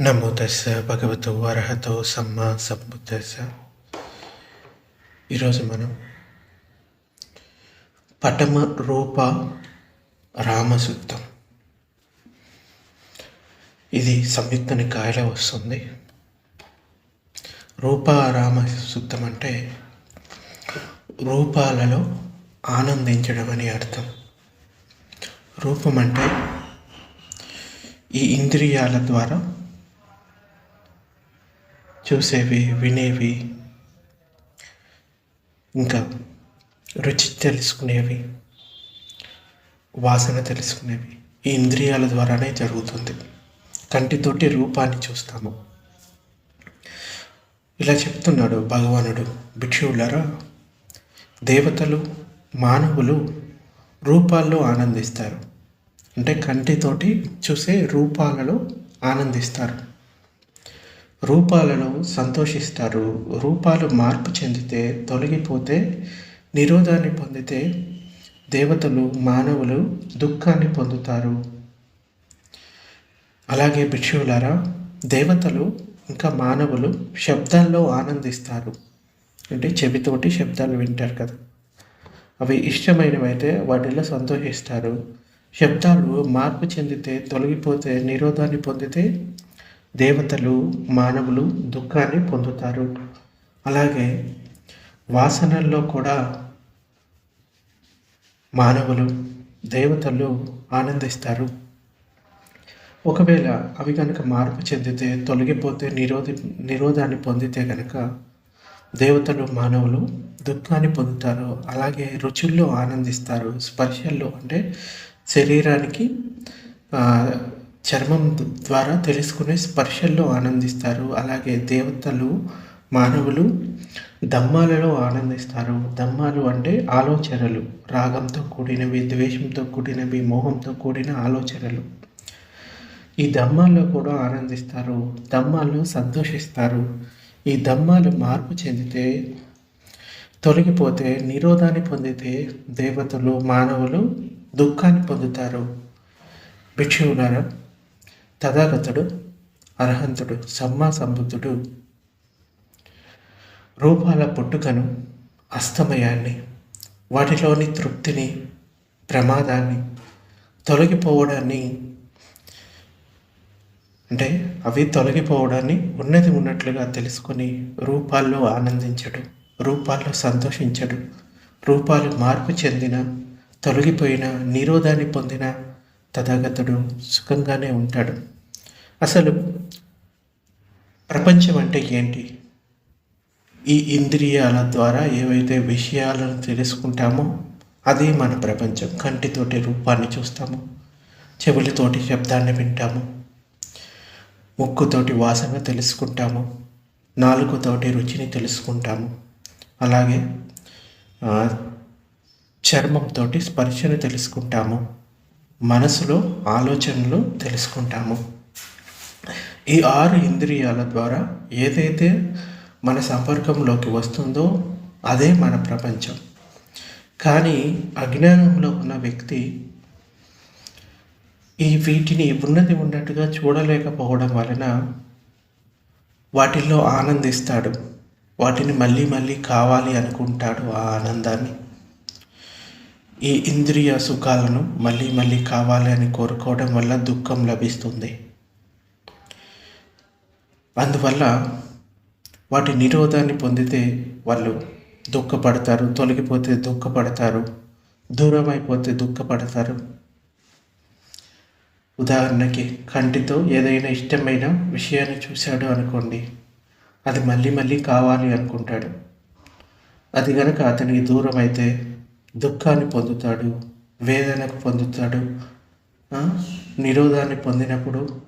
నమో తస్స వరహతో సమ్మ సంబుద్ధస్స ఈరోజు మనం పటమ రూప రామసూక్తం ఇది సంయుక్త నికాయలో వస్తుంది. రూప రామ సూక్తం అంటే రూపాలలో ఆనందించడం అని అర్థం. రూపం అంటే ఈ ఇంద్రియాల ద్వారా చూసేవి వినేవి ఇంకా రుచి తెలుసుకునేవి వాసన తెలుసుకునేవి ఈ ఇంద్రియాల ద్వారానే జరుగుతుంది. కంటితోటి రూపాన్ని చూస్తాము. ఇలా చెప్తున్నాడు భగవానుడు. భిక్షువులరా దేవతలు మానవులు రూపాల్లో ఆనందిస్తారు. అంటే కంటితోటి చూసే రూపాలలో ఆనందిస్తారు. రూపాలను సంతోషిస్తారు. రూపాలు మార్పు చెందితే తొలగిపోతే నిరోధాన్ని పొందితే దేవతలు మానవులు దుఃఖాన్ని పొందుతారు. అలాగే భిక్షువులారా దేవతలు ఇంకా మానవులు శబ్దాల్లో ఆనందిస్తారు. అంటే చెవితోటి శబ్దాలు వింటారు కదా. అవి ఇష్టమైనవైతే వాటిలో సంతోషిస్తారు. శబ్దాలు మార్పు చెందితే తొలగిపోతే నిరోధాన్ని పొందితే దేవతలు మానవులు దుఃఖాన్ని పొందుతారు. అలాగే వాసనల్లో కూడా మానవులు దేవతలు ఆనందిస్తారు. ఒకవేళ అవి కనుక మార్పు చెందితే తొలగిపోతే నిరోధి నిరోధాన్ని పొందితే కనుక దేవతలు మానవులు దుఃఖాన్ని పొందుతారు. అలాగే రుచుల్లో ఆనందిస్తారు. స్పర్శల్లో అంటే శరీరానికి చర్మం ద్వారా తెలుసుకునే స్పర్శల్లో ఆనందిస్తారు. అలాగే దేవతలు మానవులు దమ్మాలలో ఆనందిస్తారు. దమ్మాలు అంటే ఆలోచనలు. రాగంతో కూడినవి ద్వేషంతో కూడినవి మోహంతో కూడిన ఆలోచనలు. ఈ దమ్మాల్లో కూడా ఆనందిస్తారు. దమ్మాల్లో సంతోషిస్తారు. ఈ దమ్మాలు మార్పు చెందితే తొలగిపోతే నిరోధాన్ని పొందితే దేవతలు మానవులు దుఃఖాన్ని పొందుతారు. భిక్షువులారా తథాగతుడు అర్హంతుడు సమ్మా సంబుద్ధుడు రూపాల పుట్టుకను అస్తమయాన్ని వాటిలోని తృప్తిని ప్రమాదాన్ని తొలగిపోవడాన్ని అంటే అవి తొలగిపోవడాన్ని ఉన్నది ఉన్నట్లుగా తెలుసుకొని రూపాల్లో ఆనందించడు రూపాల్లో సంతోషించడు రూపాలు మార్పు చెందిన తొలగిపోయిన నిరోధాన్ని పొందిన తథాగతుడు సుఖంగానే ఉంటాడు. అసలు ప్రపంచం అంటే ఏంటి? ఈ ఇంద్రియాల ద్వారా ఏవైతే విషయాలను తెలుసుకుంటామో అది మన ప్రపంచం. కంటితోటి రూపాన్ని చూస్తాము చెవులతోటి శబ్దాన్ని వింటాము ముక్కుతోటి వాసన తెలుసుకుంటాము నాలుగుతోటి రుచిని తెలుసుకుంటాము. అలాగే చర్మంతో స్పర్శను తెలుసుకుంటాము. మనసులో ఆలోచనలు తెలుసుకుంటాము. ఈ ఆరు ఇంద్రియాల ద్వారా ఏదైతే మన సంపర్కంలోకి వస్తుందో అదే మన ప్రపంచం. కానీ అజ్ఞానంలో ఉన్న వ్యక్తి ఈ వీటిని ఉన్నది ఉన్నట్టుగా చూడలేకపోవడం వలన వాటిల్లో ఆనందిస్తాడు. వాటిని మళ్ళీ మళ్ళీ కావాలి అనుకుంటాడు ఆ ఆనందాన్ని. ఈ ఇంద్రియ సుఖాలను మళ్ళీ మళ్ళీ కావాలి అని కోరుకోవడం వల్ల దుఃఖం లభిస్తుంది. అందువల్ల వాటి నిరోధాన్ని పొందితే వాళ్ళు దుఃఖపడతారు తొలగిపోతే దుఃఖపడతారు దూరం అయిపోతే దుఃఖపడతారు. ఉదాహరణకి కంటితో ఏదైనా ఇష్టమైన విషయాన్ని చూశాడు అనుకోండి అది మళ్ళీ మళ్ళీ కావాలి అనుకుంటాడు. అది కనుక అతనికి దూరం అయితే దుఃఖాన్ని పొందుతాడు వేదనకు పొందుతాడు నిరోధాన్ని పొందినప్పుడు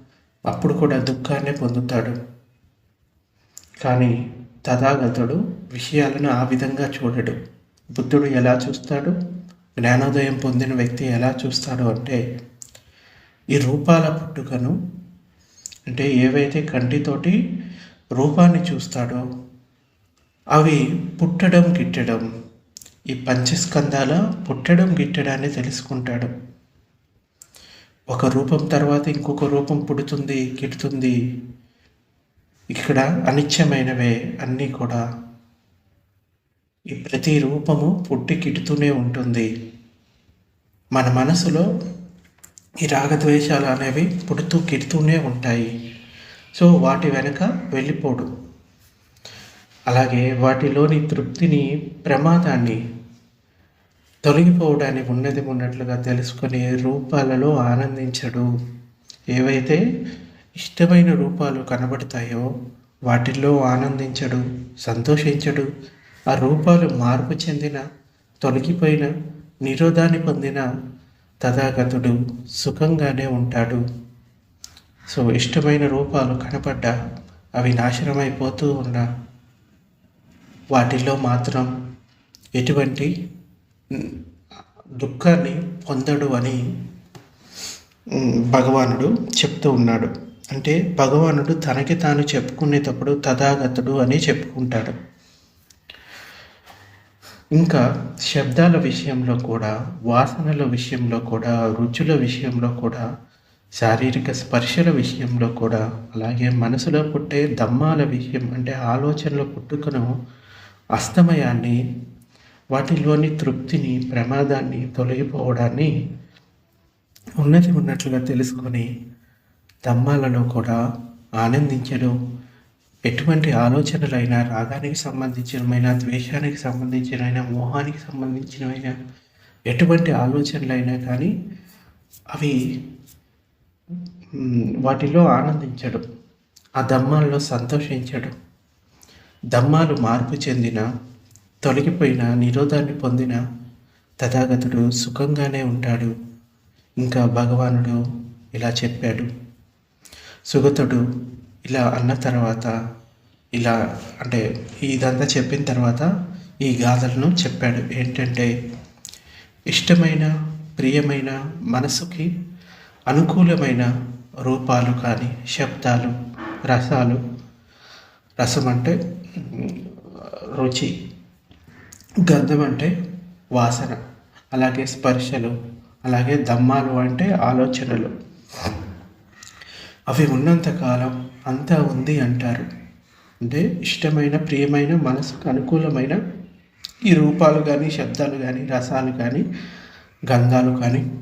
అప్పుడు కూడా దుఃఖాన్ని పొందుతాడు. కానీ తథాగతుడు విషయాలను ఆ విధంగా చూడడు. బుద్ధుడు ఎలా చూస్తాడు? జ్ఞానోదయం పొందిన వ్యక్తి ఎలా చూస్తాడు అంటే ఈ రూపాల పుట్టుకను అంటే ఏవైతే కంటితోటి రూపాన్ని చూస్తాడో అవి పుట్టడం గిట్టడం ఈ పంచస్కందాల పుట్టడం గిట్టడాన్ని తెలుసుకుంటాడు. ఒక రూపం తర్వాత ఇంకొక రూపం పుడుతుంది గిడుతుంది. ఇక్కడ అనిత్యమైనవే అన్నీ కూడా. ఈ ప్రతి రూపము పుట్టి కిడుతూనే ఉంటుంది. మన మనసులో ఈ రాగద్వేషాలు అనేవి పుడుతూ కిడుతూనే ఉంటాయి. సో వాటి వెనుక వెళ్ళిపోడు. అలాగే వాటిలోని తృప్తిని ప్రమాదాన్ని తొలగిపోవడానికి ఉన్నది ఉన్నట్లుగా తెలుసుకునే రూపాలలో ఆనందించడు. ఏవైతే ఇష్టమైన రూపాలు కనబడతాయో వాటిల్లో ఆనందించడు సంతోషించడు. ఆ రూపాలు మార్పు చెందిన తొలగిపోయిన నిరోధాన్ని పొందిన తథాగతుడు సుఖంగానే ఉంటాడు. సో ఇష్టమైన రూపాలు కనపడ్డా అవి నాశనమైపోతూ ఉన్న వాటిల్లో మాత్రం ఎటువంటి దుఃఖాన్ని పొందడు అని భగవానుడు చెప్తూ ఉన్నాడు. అంటే భగవానుడు తనకి తాను చెప్పుకునేటప్పుడు తథాగతుడు అని చెప్పుకుంటాడు. ఇంకా శబ్దాల విషయంలో కూడా వాసనల విషయంలో కూడా రుచుల విషయంలో కూడా శారీరక స్పర్శల విషయంలో కూడా అలాగే మనసులో పుట్టే దమ్మాల విషయం అంటే ఆలోచనల పుట్టుకను అస్తమయాన్ని వాటిలోని తృప్తిని ప్రమాదాన్ని తొలగిపోవడాన్ని ఉన్నది ఉన్నట్లుగా తెలుసుకొని దమ్మాలలో కూడా ఆనందించడం. ఎటువంటి ఆలోచనలైనా రాగానికి సంబంధించినమైన ద్వేషానికి సంబంధించిన మోహానికి సంబంధించినమైన ఎటువంటి ఆలోచనలైనా కానీ అవి వాటిలో ఆనందించడం. ఆ దమ్మాల్లో సంతోషించడం. దమ్మాలు మార్పు చెందిన తొలగిపోయిన నిరోధాన్ని పొందిన తథాగతుడు సుఖంగానే ఉంటాడు. ఇంకా భగవానుడు ఇలా చెప్పాడు. సుగతుడు ఇలా అన్న తర్వాత ఇలా అంటే ఇదంతా చెప్పిన తర్వాత ఈ గాథలను చెప్పాడు. ఏంటంటే ఇష్టమైన ప్రియమైన మనసుకి అనుకూలమైన రూపాలు కానీ శబ్దాలు రసాలు రసం అంటే రుచి గంధం అంటే వాసన అలాగే స్పర్శలు అలాగే దమ్మాలు అంటే ఆలోచనలు. అవి ఉన్నంతకాలం అంతా ఉంది అంటారు. అంటే ఇష్టమైన ప్రియమైన మనసుకు అనుకూలమైన ఈ రూపాలు కానీ శబ్దాలు కానీ రసాలు కానీ గంధాలు కానీ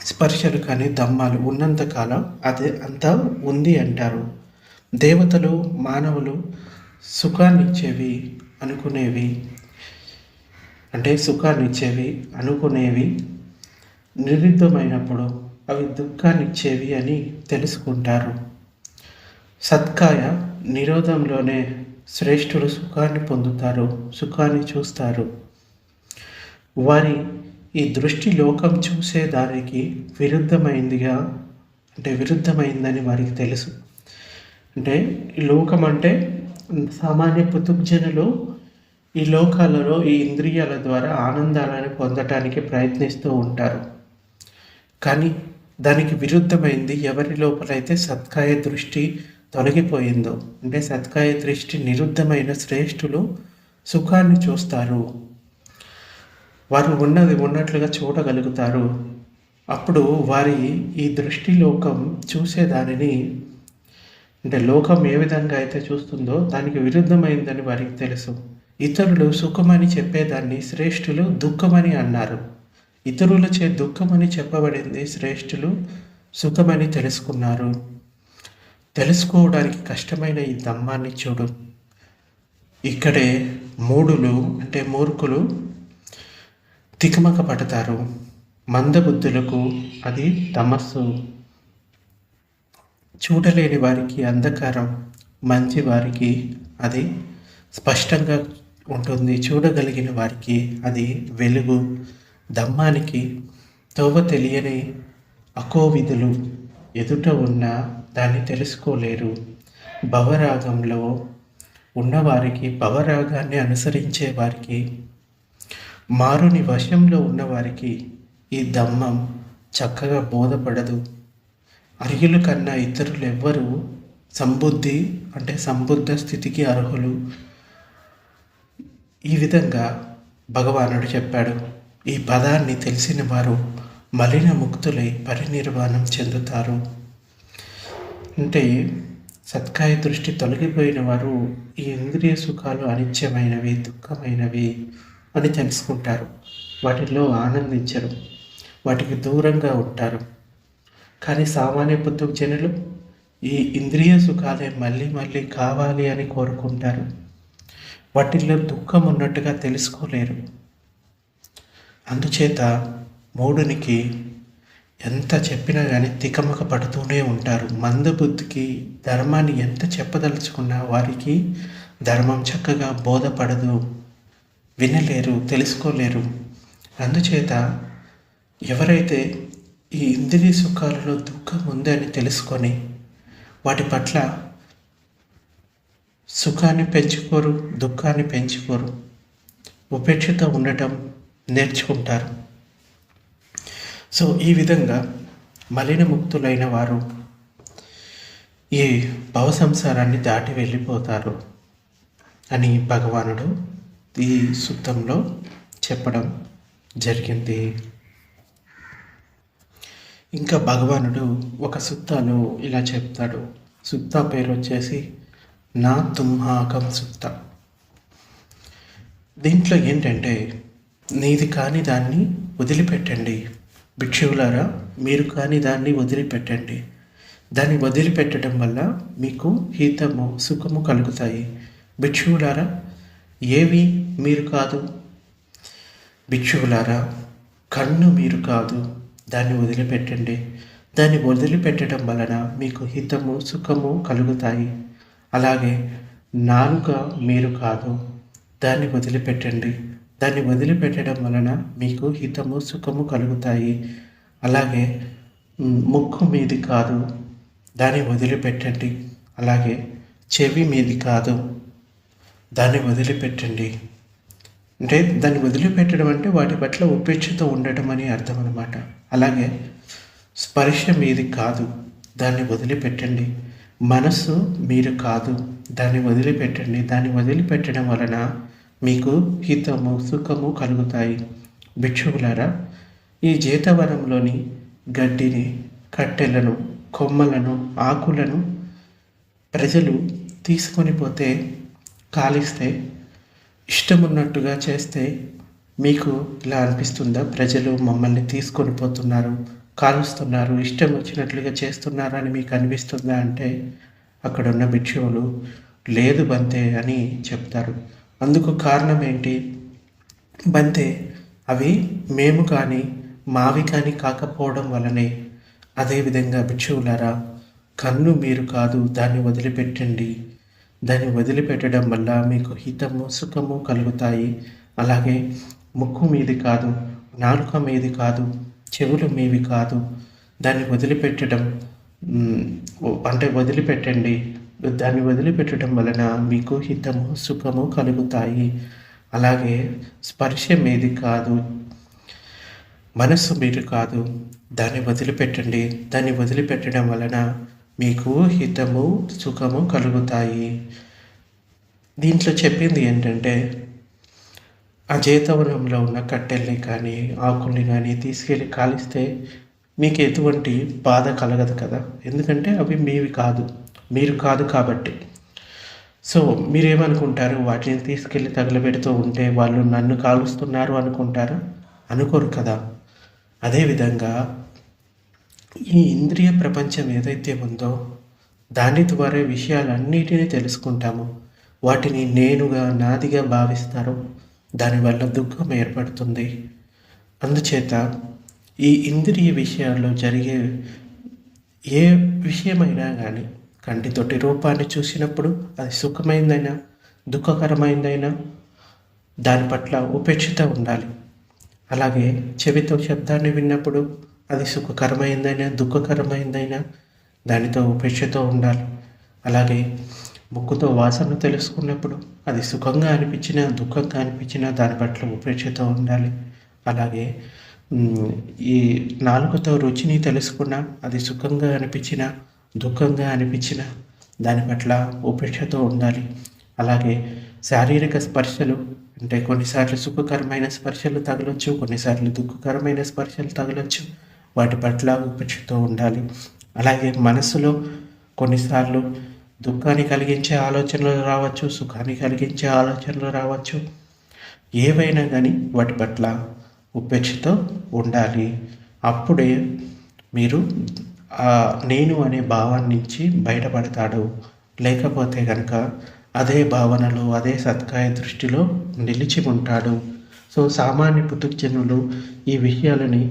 స్పర్శలు కానీ దమ్మాలు ఉన్నంతకాలం అదే అంతా ఉంది అంటారు. దేవతలు మానవులు సుఖాన్ని ఇచ్చేవి అనుకునేవి. అంటే సుఖాన్ని ఇచ్చేవి అనుకునేవి. నిరుద్ధమైనప్పుడు అవి దుఃఖాన్ని ఇచ్చేవి అని తెలుసుకుంటారు. సత్కాయ నిరోధంలోనే శ్రేష్ఠులు సుఖాన్ని పొందుతారు సుఖాన్ని చూస్తారు. వారి ఈ దృష్టి లోకం చూసేదానికి విరుద్ధమైందిగా అంటే విరుద్ధమైందని వారికి తెలుసు. అంటే లోకం అంటే సామాన్య పుతుబ్జనులు ఈ లోకాలలో ఈ ఇంద్రియాల ద్వారా ఆనందాలను పొందటానికి ప్రయత్నిస్తూ ఉంటారు. కానీ దానికి విరుద్ధమైంది ఎవరి లోపలైతే సత్కాయ దృష్టి తొలగిపోయిందో అంటే సత్కాయ దృష్టి నిరుద్ధమైన శ్రేష్ఠులు సుఖాన్ని చూస్తారు. వారు ఉన్నది ఉన్నట్లుగా చూడగలుగుతారు. అప్పుడు వారి ఈ దృష్టి లోకం చూసేదానిని అంటే లోకం ఏ విధంగా అయితే చూస్తుందో దానికి విరుద్ధమైందని వారికి తెలుసు. ఇతరులు సుఖమని చెప్పేదాన్ని శ్రేష్ఠులు దుఃఖమని అన్నారు. ఇతరులచే దుఃఖమని చెప్పబడింది శ్రేష్ఠులు సుఖమని తెలుసుకున్నారు. తెలుసుకోవడానికి కష్టమైన ఈ దమ్మాన్ని చూడు. ఇక్కడే మూడులు అంటే మూర్ఖులు తికమక పడతారు. మందబుద్ధులకు అది తమస్సు. చూడలేని వారికి అంధకారం మంచి వారికి అది స్పష్టంగా ఉంటుంది. చూడగలిగిన వారికి అది వెలుగు దమ్మానికి తోవ తెలియని అకోవిధులు ఎదుట ఉన్న దాన్ని తెలుసుకోలేరు. భవరాగంలో ఉన్నవారికి భవరాగాన్ని అనుసరించే వారికి మారుని వశంలో ఉన్నవారికి ఈ దమ్మం చక్కగా బోధపడదు. అర్హులు కన్నా ఇతరులు ఎవ్వరు సంబుద్ధి అంటే సంబుద్ధ స్థితికి అర్హులు. ఈ విధంగా భగవానుడు చెప్పాడు ఈ పదాన్ని తెలిసిన వారు మలిన ముక్తులై పరినిర్వాణం చెందుతారు. అంటే సత్కాయ దృష్టి తొలగిపోయిన వారు ఈ ఇంద్రియ సుఖాలు అనిత్యమైనవి దుఃఖమైనవి అని తెలుసుకుంటారు. వాటిలో ఆనందించరు. వాటికి దూరంగా ఉంటారు. కానీ సామాన్య బుద్ధం జనులు ఈ ఇంద్రియ సుఖాలే మళ్ళీ మళ్ళీ కావాలి అని కోరుకుంటారు. వాటిల్లో దుఃఖం ఉన్నట్టుగా తెలుసుకోలేరు. అందుచేత మూడునికి ఎంత చెప్పినా కానీ తికమక పడుతూనే ఉంటారు. మందబుద్ధికి ధర్మాన్ని ఎంత చెప్పదలుచుకున్నా వారికి ధర్మం చక్కగా బోధపడదు. వినలేరు తెలుసుకోలేరు. అందుచేత ఎవరైతే ఈ ఇంద్రియ సుఖాలలో దుఃఖం ఉందని తెలుసుకొని వాటి పట్ల సుఖాన్ని పెంచుకోరు దుఃఖాన్ని పెంచుకోరు. ఉపేక్షతో ఉండటం నేర్చుకుంటారు. సో ఈ విధంగా మలినముక్తులైన వారు ఈ భవ సంసారాన్ని దాటి వెళ్ళిపోతారు అని భగవానుడు ఈ సూక్తంలో చెప్పడం జరిగింది. ఇంకా భగవానుడు ఒక సుత్తాలో ఇలా చెప్తాడు. సుత్తా పేరు వచ్చేసి నా తుమ్హాకం సుత్త. దీంట్లో ఏంటంటే నీది కాని దాన్ని వదిలిపెట్టండి. భిక్షువులారా మీరు కాని దాన్ని వదిలిపెట్టండి. దాన్ని వదిలిపెట్టడం వల్ల మీకు హితము సుఖము కలుగుతాయి. భిక్షువులారా ఏవి మీరు కాదు? భిక్షువులారా కన్ను మీరు కాదు. దాన్ని వదిలిపెట్టండి. దాన్ని వదిలిపెట్టడం వలన మీకు హితము సుఖము కలుగుతాయి. అలాగే నాలుక మీరు కాదు. దాన్ని వదిలిపెట్టండి. దాన్ని వదిలిపెట్టడం వలన మీకు హితము సుఖము కలుగుతాయి. అలాగే ముక్కు మీది కాదు. దాన్ని వదిలిపెట్టండి. అలాగే చెవి మీది కాదు. దాన్ని వదిలిపెట్టండి. అంటే దాన్ని వదిలిపెట్టడం అంటే వాటి పట్ల ఉపేక్షతో ఉండటం అని అర్థం అనమాట అలాగే స్పర్శ మీది కాదు దాన్ని వదిలిపెట్టండి. మనస్సు మీరు కాదు దాన్ని వదిలిపెట్టండి. దాన్ని వదిలిపెట్టడం వలన మీకు హితము సుఖము కలుగుతాయి. భిక్షువులారా ఈ జీతవనంలోని గడ్డిని కట్టెలను కొమ్మలను ఆకులను ప్రజలు తీసుకొని పోతే కాలిస్తే ఇష్టం ఉన్నట్టుగా చేస్తే మీకు ఇలా అనిపిస్తుందా? ప్రజలు మమ్మల్ని తీసుకొని పోతున్నారు కాలుస్తున్నారు ఇష్టం వచ్చినట్లుగా చేస్తున్నారు అని మీకు అనిపిస్తుందా అంటే అక్కడ ఉన్న భిక్షువులు లేదు బంతే అని చెప్తారు. అందుకు కారణం ఏంటి? బంతే అవి మేము కానీ మావి కానీ కాకపోవడం వలనే. అదేవిధంగా భిక్షువులారా కన్ను మీరు కాదు దాన్ని వదిలిపెట్టండి. దాన్ని వదిలిపెట్టడం వల్ల మీకు హితము సుఖము కలుగుతాయి. అలాగే ముక్కు మీది కాదు నాలుక మీది కాదు చెవులు మీవి కాదు. దాన్ని వదిలిపెట్టడం అంటే వదిలిపెట్టండి. దాన్ని వదిలిపెట్టడం వలన మీకు హితము సుఖము కలుగుతాయి. అలాగే స్పర్శ మీది కాదు మనస్సు మీరు కాదు. దాన్ని వదిలిపెట్టండి. దాన్ని వదిలిపెట్టడం వలన మీకు హితము సుఖము కలుగుతాయి. దీంట్లో చెప్పింది ఏంటంటే ఆ ఉన్న కట్టెల్ని కానీ ఆకుల్ని కానీ తీసుకెళ్ళి కాలిస్తే మీకు ఎటువంటి బాధ కలగదు కదా. ఎందుకంటే అవి మీవి కాదు. మీరు కాదు కాబట్టి. సో మీరేమనుకుంటారు? వాటిని తీసుకెళ్ళి తగలబెడుతూ ఉంటే వాళ్ళు నన్ను కాలుస్తున్నారు అనుకుంటారా? అనుకోరు కదా. అదేవిధంగా ఈ ఇంద్రియ ప్రపంచం ఏదైతే ఉందో దాని ద్వారా విషయాలన్నిటినీ తెలుసుకుంటాము. వాటిని నేనుగా నాదిగా భావిస్తారు దానివల్ల దుఃఖం ఏర్పడుతుంది. అందుచేత ఈ ఇంద్రియ విషయాల్లో జరిగే ఏ విషయమైనా కానీ కంటితోటి రూపాన్ని చూసినప్పుడు అది సుఖమైందైనా దుఃఖకరమైందైనా దాని పట్ల ఉపేక్షత ఉండాలి. అలాగే చెవితో శబ్దాన్ని విన్నప్పుడు అది సుఖకరమైందైనా దుఃఖకరమైందైనా దానితో ఉపేక్షతో ఉండాలి. అలాగే ముక్కుతో వాసన తెలుసుకున్నప్పుడు అది సుఖంగా అనిపించినా దుఃఖంగా అనిపించినా దాని పట్ల ఉపేక్షతో ఉండాలి. అలాగే ఈ నాలుగుతో రుచిని తెలుసుకున్నా అది సుఖంగా అనిపించినా దుఃఖంగా అనిపించినా దాని పట్ల ఉపేక్షతో ఉండాలి. అలాగే శారీరక స్పర్శలు అంటే కొన్నిసార్లు సుఖకరమైన స్పర్శలు తగలొచ్చు కొన్నిసార్లు దుఃఖకరమైన స్పర్శలు తగలొచ్చు. వాటి పట్ల ఉపేక్షతో ఉండాలి. అలాగే మనసులో కొన్నిసార్లు దుఃఖాన్ని కలిగించే ఆలోచనలు రావచ్చు సుఖాన్ని కలిగించే ఆలోచనలు రావచ్చు. ఏవైనా కానీ వాటి పట్ల ఉపేక్షతో ఉండాలి. అప్పుడే మీరు నేను అనే భావం నుంచి బయటపడతాడు. లేకపోతే కనుక అదే భావనలో అదే సత్కాయ దృష్టిలో నిలిచి ఉంటాడు. సో సామాన్య పుతుజనులు ఈ విషయాలని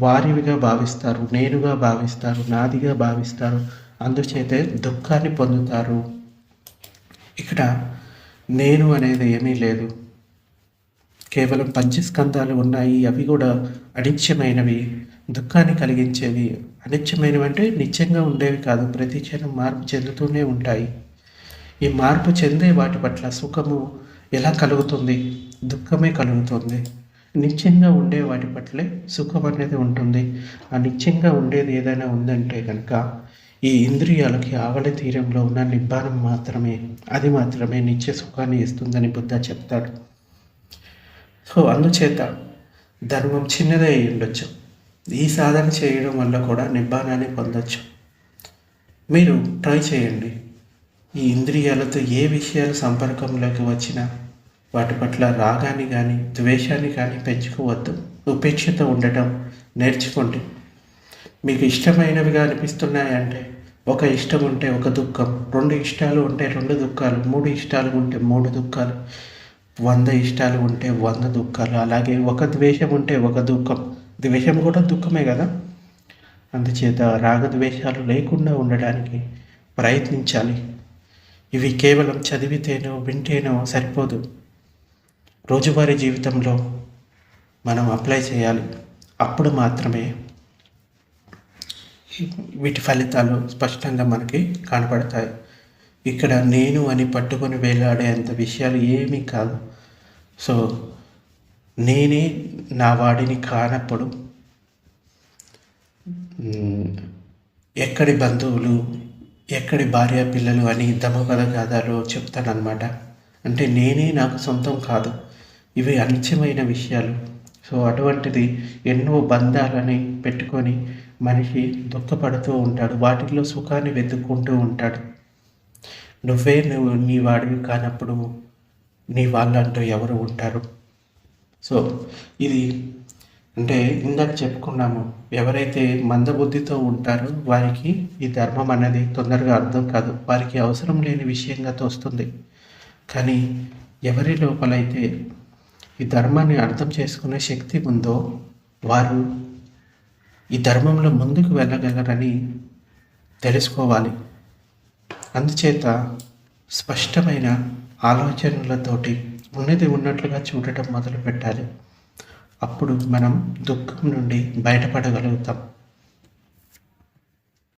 వారివిగా భావిస్తారు నేనుగా భావిస్తారు నాదిగా భావిస్తారు అందుచేతే దుఃఖాన్ని పొందుతారు. ఇక్కడ నేను అనేది ఏమీ లేదు. కేవలం పంచస్కంధాలు ఉన్నాయి అవి కూడా అనిత్యమైనవి దుఃఖాన్ని కలిగించేవి. అనిత్యమైనవి అంటే నిత్యంగా ఉండేవి కాదు ప్రతి క్షణం మార్పు చెందుతూనే ఉంటాయి. ఈ మార్పు చెందే వాటి పట్ల సుఖము ఎలా కలుగుతుంది? దుఃఖమే కలుగుతుంది. నిత్యంగా ఉండే వాటి పట్లే సుఖం అనేది ఉంటుంది. ఆ నిత్యంగా ఉండేది ఏదైనా ఉందంటే కనుక ఈ ఇంద్రియాలకి ఆవలి తీరంలో ఉన్న నిబ్బానం మాత్రమే అది మాత్రమే నిత్య సుఖాన్ని ఇస్తుందని బుద్ధ చెప్తాడు. సో అందుచేత ధర్మం చిన్నదే అయి ఉండొచ్చు. ఈ సాధన చేయడం వల్ల కూడా నిబ్బానాన్ని పొందొచ్చు. మీరు ట్రై చేయండి. ఈ ఇంద్రియాలతో ఏ విషయాలు సంపర్కంలోకి వచ్చినా వాటి పట్ల రాగాన్ని కానీ ద్వేషాన్ని కానీ పెంచుకోవద్దు. ఉపేక్షత ఉండటం నేర్చుకోండి. మీకు ఇష్టమైనవిగా అనిపిస్తున్నాయంటే ఒక ఇష్టం ఉంటే ఒక దుఃఖం రెండు ఇష్టాలు ఉంటే రెండు దుఃఖాలు మూడు ఇష్టాలు ఉంటే మూడు దుఃఖాలు వంద ఇష్టాలు ఉంటే వంద దుఃఖాలు అలాగే ఒక ద్వేషం ఉంటే ఒక దుఃఖం. ద్వేషం కూడా దుఃఖమే కదా? అందుచేత రాగద్వేషాలు లేకుండా ఉండడానికి ప్రయత్నించాలి. ఇవి కేవలం చదివితేనో వింటేనో సరిపోదు. రోజువారీ జీవితంలో మనం అప్లై చేయాలి. అప్పుడు మాత్రమే వీటి ఫలితాలు స్పష్టంగా మనకి కనపడతాయి. ఇక్కడ నేను అని పట్టుకొని వేలాడేంత విషయాలు ఏమీ కాదు. సో నేనే నా వాడిని కానప్పుడు ఎక్కడి బంధువులు ఎక్కడి భార్య పిల్లలు అని దమపద చెప్తాను చెప్తానమాట అంటే నేనే నాకు సొంతం కాదు. ఇవి అనిత్యమైన విషయాలు. సో అటువంటిది ఎన్నో బంధాలని పెట్టుకొని మనిషి దుఃఖపడుతూ ఉంటాడు. వాటిల్లో సుఖాన్ని వెతుక్కుంటూ ఉంటాడు. నువ్వే నువ్వు నీ వాడివి కానప్పుడు నీ వాళ్ళంటూ ఎవరు ఉంటారు? సో ఇది అంటే ఇందాక చెప్పుకున్నాము. ఎవరైతే మందబుద్ధితో ఉంటారో వారికి ఈ ధర్మం అనేది తొందరగా అర్థం కాదు. వారికి అవసరం లేని విషయంగా తోస్తుంది. కానీ ఎవరి లోపలైతే ఈ ధర్మాన్ని అర్థం చేసుకునే శక్తి ఉందో వారు ఈ ధర్మంలో ముందుకు వెళ్ళగలరని తెలుసుకోవాలి. అందుచేత స్పష్టమైన ఆలోచనలతోటి ఉన్నది ఉన్నట్లుగా చూడటం మొదలు పెట్టాలి అప్పుడు మనం దుఃఖం నుండి బయటపడగలుగుతాం.